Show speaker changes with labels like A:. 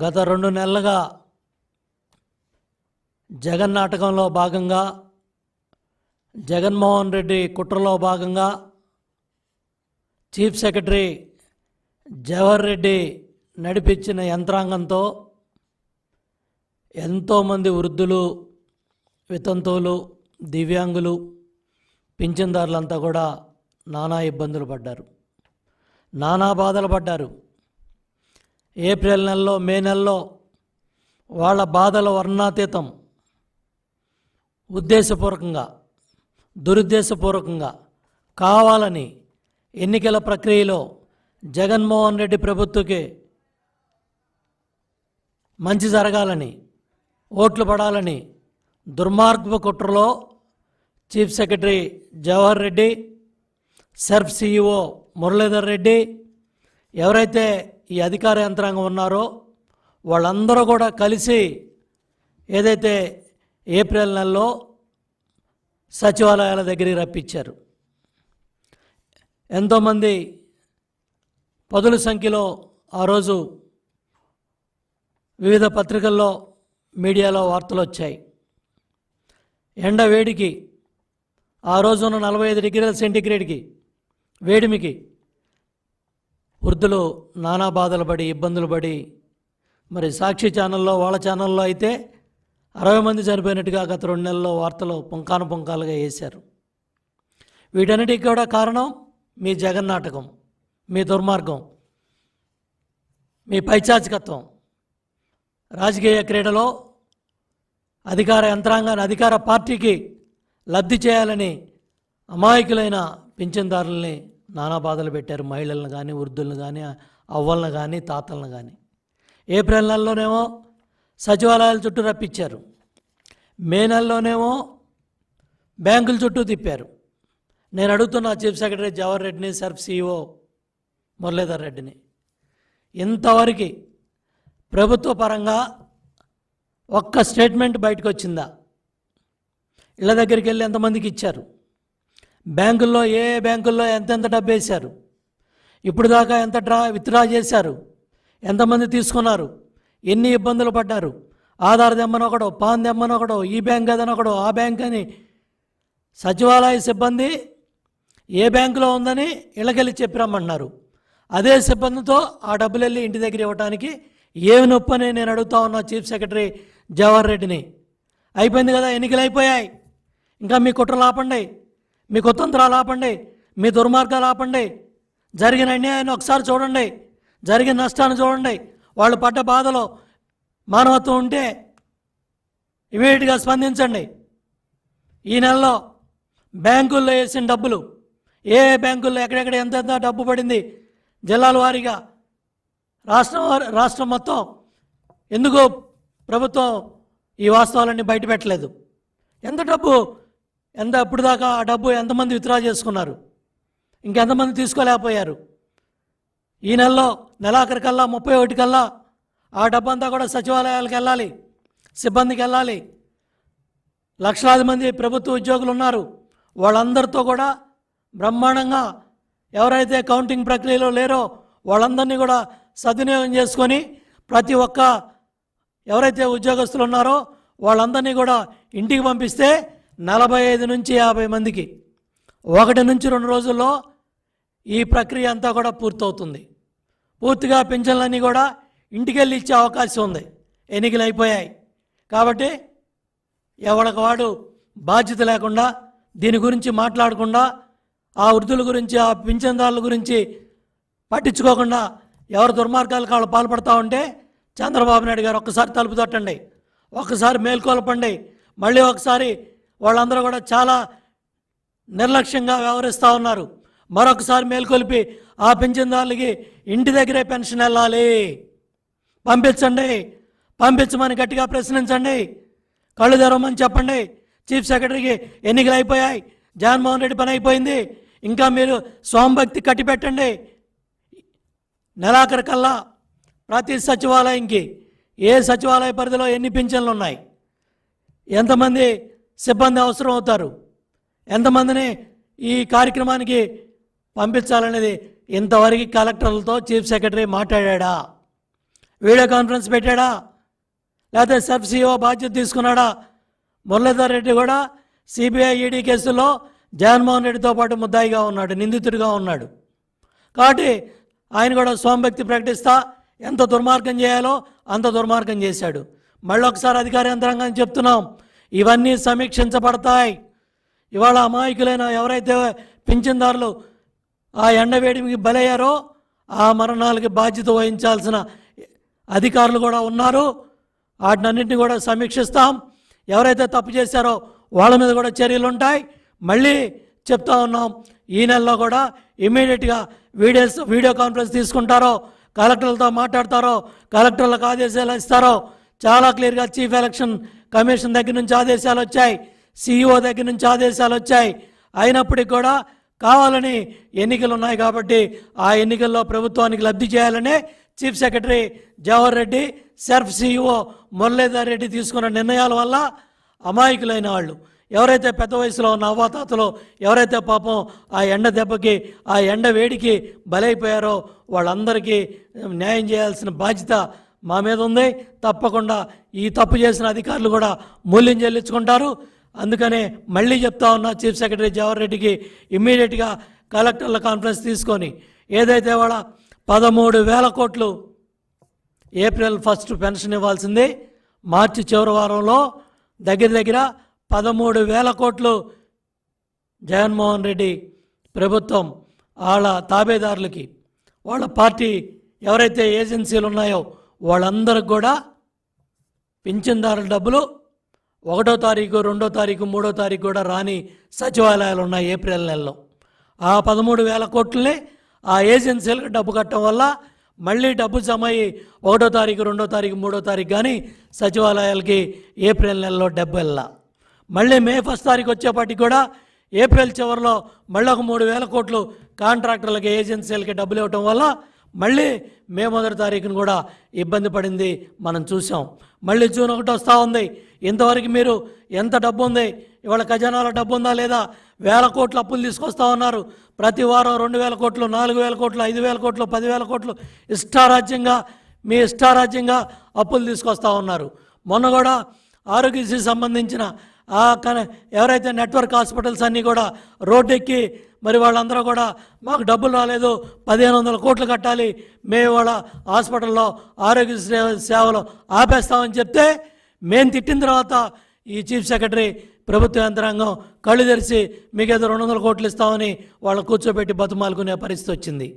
A: గత రెండు నెలలుగా జగన్ నాటకంలో భాగంగా జగన్మోహన్ రెడ్డి కుట్రలో భాగంగా చీఫ్ సెక్రటరీ జవహర్ రెడ్డి నడిపించిన యంత్రాంగంతో ఎంతోమంది వృద్ధులు వితంతువులు దివ్యాంగులు పింఛన్దారులంతా కూడా నానా ఇబ్బందులు పడ్డారు. నానా బాధలు పడ్డారు. ఏప్రిల్ నెలలో మే నెలలో వాళ్ళ బాధల వర్ణాతీతం. ఉద్దేశపూర్వకంగా దురుద్దేశపూర్వకంగా కావాలని ఎన్నికల ప్రక్రియలో జగన్మోహన్ రెడ్డి ప్రభుత్వకి మంచి జరగాలని ఓట్లు పడాలని దుర్మార్గపు కుట్రలో chief secretary Jawahar Reddy SERP CEO Muralidhar Reddy ఎవరైతే ఈ అధికార యంత్రాంగం ఉన్నారో వాళ్ళందరూ కూడా కలిసి ఏదైతే ఏప్రిల్ నెలలో సచివాలయాల దగ్గరికి రప్పించారు. ఎంతోమంది పదుల సంఖ్యలో ఆ రోజు వివిధ పత్రికల్లో మీడియాలో వార్తలు వచ్చాయి. ఎండ వేడికి ఆ రోజున నలభై ఐదు డిగ్రీల సెంటిగ్రేడ్కి వేడిమికి వృద్ధులు నానా బాధలు పడి ఇబ్బందులు పడి మరి సాక్షి ఛానల్లో వాళ్ళ ఛానల్లో అయితే అరవై మంది చనిపోయినట్టుగా గత రెండు నెలల్లో వార్తలు పుంకాను పుంకాలుగా వేశారు. వీటన్నిటికి కూడా కారణం మీ జగన్నాటకం మీ దుర్మార్గం మీ పైచాచికత్వం. రాజకీయ క్రీడలో అధికార యంత్రాంగాన్ని అధికార పార్టీకి లబ్ధి చేయాలని అమాయకులైన పింఛన్దారుల్ని నానా బాధలు పెట్టారు మహిళలను కానీ వృద్ధులను కానీ అవ్వలను కానీ తాతలను కానీ ఏప్రిల్ నెలలోనేమో సచివాలయాల చుట్టూ రప్పించారు. మే నెలలోనేమో బ్యాంకుల చుట్టూ తిప్పారు. నేను అడుగుతున్నా చీఫ్ సెక్రటరీ జవహర్ రెడ్డిని సర్ఫ్ సిఇఓ మురళీధర్ రెడ్డిని. ఇంతవరకు ప్రభుత్వ పరంగా ఒక్క స్టేట్మెంట్ బయటకు వచ్చిందా ఇళ్ళ దగ్గరికి వెళ్ళి ఎంతమందికి ఇచ్చారు? బ్యాంకుల్లో ఏ ఏ బ్యాంకుల్లో ఎంతెంత డబ్బు వేశారు ఇప్పుడు దాకా ఎంత డ్రా విత్డ్రా చేశారు? ఎంతమంది తీసుకున్నారు? ఎన్ని ఇబ్బందులు పడ్డారు? ఆధార్ దెమ్మని ఒకడో పాన్ దెమ్మని ఒకడో ఈ బ్యాంక్ అదని ఒకడో ఆ బ్యాంక్ అని సచివాలయ సిబ్బంది ఏ బ్యాంకులో ఉందని ఇళ్ళకెళ్ళి చెప్పిరమ్మన్నారు అదే సిబ్బందితో ఆ డబ్బులు వెళ్ళి ఇంటి దగ్గర ఇవ్వడానికి ఏమి నొప్పి అని నేను అడుగుతా ఉన్నా చీఫ్ సెక్రటరీ జవహర్ రెడ్డిని. అయిపోయింది కదా ఎన్నికలు అయిపోయాయి. ఇంకా మీ కుట్రలు ఆపండి. మీ కుతంత్రాలు ఆపండి మీ దుర్మార్గాలు ఆపండి జరిగిన అన్యాయాన్ని ఒకసారి చూడండి జరిగిన నష్టాన్ని చూడండి. వాళ్ళు పడ్డ బాధలో మానవత్వం ఉంటే ఇమీడియట్గా స్పందించండి. ఈ నెలలో బ్యాంకుల్లో వేసిన డబ్బులు ఏ బ్యాంకుల్లో ఎక్కడెక్కడ ఎంతెంత డబ్బు పడింది జిల్లాల వారీగా రాష్ట్రం రాష్ట్రం మొత్తం ఎందుకు ప్రభుత్వం ఈ వాస్తవాలన్నీ బయట పెట్టలేదు ఎంత డబ్బు ఎంత ఇప్పుడు దాకా ఆ డబ్బు ఎంతమంది విత్డ్రా చేసుకున్నారు? ఇంకెంతమంది తీసుకోలేకపోయారు? ఈ నెలలో నెలాఖరి కల్లా ముప్పై ఒకటి కల్లా ఆ డబ్బంతా కూడా సచివాలయాలకు వెళ్ళాలి సిబ్బందికి వెళ్ళాలి. లక్షలాది మంది ప్రభుత్వ ఉద్యోగులు ఉన్నారు. వాళ్ళందరితో కూడా బ్రహ్మాండంగా ఎవరైతే కౌంటింగ్ ప్రక్రియలో లేరో వాళ్ళందరినీ కూడా సద్వినియోగం చేసుకొని ప్రతి ఒక్క ఎవరైతే ఉద్యోగస్తులు ఉన్నారో వాళ్ళందరినీ కూడా ఇంటికి పంపిస్తే నలభై ఐదు నుంచి యాభై మందికి. ఒకటి నుంచి రెండు రోజుల్లో ఈ ప్రక్రియ అంతా కూడా పూర్తవుతుంది. పూర్తిగా పింఛన్లన్నీ కూడా ఇంటికెళ్ళి ఇచ్చే అవకాశం ఉంది. ఎన్నికలు అయిపోయాయి. కాబట్టి ఎవడికి వాడు బాధ్యత లేకుండా దీని గురించి మాట్లాడకుండా ఆ వృద్ధుల గురించి ఆ పింఛన్దారుల గురించి పట్టించుకోకుండా ఎవరు దుర్మార్గాలకు వాళ్ళు పాల్పడతా ఉంటే చంద్రబాబు నాయుడు గారు ఒక్కసారి తలుపు తట్టండి. ఒక్కసారి మేల్కొల్పండి. మళ్ళీ ఒకసారి వాళ్ళందరూ కూడా చాలా నిర్లక్ష్యంగా వ్యవహరిస్తూ ఉన్నారు. మరొకసారి మేల్కొల్పి ఆ పింఛన్దారులకి ఇంటి దగ్గరే పెన్షన్ వెళ్ళాలి. పంపించండి. పంపించమని గట్టిగా ప్రశ్నించండి. కళ్ళు తెరవమని చెప్పండి. చీఫ్ సెక్రటరీకి ఎన్నికలు అయిపోయాయి. జగన్మోహన్ రెడ్డి పని అయిపోయింది. ఇంకా మీరు స్వామిభక్తి కట్టిపెట్టండి నెలాఖరు కల్లా ప్రతి సచివాలయంకి ఏ సచివాలయ పరిధిలో ఎన్ని పింఛన్లు ఉన్నాయి? ఎంతమంది సిబ్బంది అవసరం అవుతారు. ఎంతమందిని ఈ కార్యక్రమానికి పంపించాలనేది ఇంతవరకు కలెక్టర్లతో చీఫ్ సెక్రటరీ మాట్లాడా వీడియో కాన్ఫరెన్స్ పెట్టాడా? లేకపోతే సబ్ సిఓ బాధ్యత తీసుకున్నాడా? మురళీధర్ రెడ్డి కూడా సిబిఐ ఈడీ కేసులో జగన్మోహన్ రెడ్డితో పాటు ముద్దాయిగా ఉన్నాడు నిందితుడిగా ఉన్నాడు. కాబట్టి ఆయన కూడా స్వామిభక్తి ప్రకటిస్తా ఎంత దుర్మార్గం చేయాలో అంత దుర్మార్గం చేశాడు. మళ్ళీ ఒకసారి అధికార యంత్రాంగాన్ని చెప్తున్నాం ఇవన్నీ సమీక్షించబడతాయి. ఇవాళ అమాయకులైన ఎవరైతే పింఛన్దారులు ఆ ఎండవేడికి బలయ్యారో ఆ మరణాలకి బాధ్యత వహించాల్సిన అధికారులు కూడా ఉన్నారు. వాటినన్నింటినీ కూడా సమీక్షిస్తాం. ఎవరైతే తప్పు చేశారో వాళ్ళ మీద కూడా చర్యలు ఉంటాయి. మళ్ళీ చెప్తా ఉన్నాం ఈ నెలలో కూడా ఇమీడియట్గా వీడియోస్ వీడియో కాన్ఫరెన్స్ తీసుకుంటారో కలెక్టర్లతో మాట్లాడతారో కలెక్టర్లకు ఆదేశాలు ఇస్తారో చాలా క్లియర్గా చీఫ్ ఎలక్షన్ కమిషన్ దగ్గర నుంచి ఆదేశాలు వచ్చాయి సిఇఓ దగ్గర నుంచి ఆదేశాలు వచ్చాయి. అయినప్పటికీ కూడా కావాలని ఎన్నికలు ఉన్నాయి కాబట్టి ఆ ఎన్నికల్లో ప్రభుత్వానికి లబ్ధి చేయాలనే chief secretary Jawahar Reddy SERP CEO Muralidhar Reddy తీసుకున్న నిర్ణయాల వల్ల అమాయకులైన వాళ్ళు ఎవరైతే పెద్ద వయసులో ఉన్న అవ్వాతాతలో ఎవరైతే పాపం ఆ ఎండ దెబ్బకి ఆ ఎండ వేడికి బలైపోయారో వాళ్ళందరికీ న్యాయం చేయాల్సిన బాధ్యత మా మీద ఉంది. తప్పకుండా ఈ తప్పు చేసిన అధికారులు కూడా మూల్యం చెల్లించుకుంటారు. అందుకనే మళ్ళీ చెప్తా ఉన్నా చీఫ్ సెక్రటరీ జవహర్ రెడ్డికి ఇమ్మీడియట్గా కలెక్టర్ల కాన్ఫరెన్స్ తీసుకొని ఏదైతే వాళ్ళ పదమూడు వేల కోట్లు ఏప్రిల్ ఫస్ట్ పెన్షన్ ఇవ్వాల్సింది మార్చి చివరి వారంలో దగ్గర దగ్గర పదమూడు వేల కోట్లు జగన్మోహన్ రెడ్డి ప్రభుత్వం వాళ్ళ తాబేదారులకి వాళ్ళ పార్టీ ఎవరైతే ఏజెన్సీలు ఉన్నాయో వాళ్ళందరికి కూడా పింఛన్దారుల డబ్బులు ఒకటో తారీఖు రెండో తారీఖు మూడో తారీఖు కూడా రాని సచివాలయాలు ఉన్నాయి ఏప్రిల్ నెలలో. ఆ పదమూడు వేల కోట్లని ఆ ఏజెన్సీలకు డబ్బు కట్టడం వల్ల మళ్ళీ డబ్బు జమ అయ్యి ఒకటో తారీఖు రెండో తారీఖు మూడో తారీఖు కానీ సచివాలయాలకి ఏప్రిల్ నెలలో డబ్బెల్లా మళ్ళీ మే ఫస్ట్ తారీఖు వచ్చేపాటికి కూడా ఏప్రిల్ చివరిలో మళ్ళీ ఒక మూడు వేల కోట్లు కాంట్రాక్టర్లకి ఏజెన్సీలకి డబ్బులు ఇవ్వటం వల్ల మళ్ళీ మే మొదటి తారీఖున కూడా ఇబ్బంది పడింది మనం చూసాం మళ్ళీ జూన్ ఒకటి వస్తూ ఉంది. ఇంతవరకు మీరు ఎంత డబ్బు ఉంది? ఇవాళ ఖజానాలో డబ్బు ఉందా లేదా? వేల కోట్ల అప్పులు తీసుకొస్తా ఉన్నారు. ప్రతి వారం రెండు వేల కోట్లు నాలుగు వేల కోట్లు ఐదు వేల కోట్లు పదివేల కోట్లు ఇష్టారాజ్యంగా మీ ఇష్టారాజ్యంగా అప్పులు తీసుకొస్తా ఉన్నారు. మొన్న కూడా ఆరోగ్యశ్రీ సంబంధించిన ఎవరైతే నెట్వర్క్ హాస్పిటల్స్ అన్నీ కూడా రోడ్డెక్కి మరి వాళ్ళందరూ కూడా మాకు డబ్బులు రాలేదు పదిహేను వందల కోట్లు కట్టాలి మేము వాళ్ళ హాస్పిటల్లో ఆరోగ్య సేవలు ఆపేస్తామని చెప్తే మేము తిట్టిన తర్వాత ఈ చీఫ్ సెక్రటరీ ప్రభుత్వ యంత్రాంగం కళ్ళు తెరిచి మీకు ఏదో రెండు వందల కోట్లు ఇస్తామని వాళ్ళు కూర్చోబెట్టి బతుమాలుకునే పరిస్థితి వచ్చింది.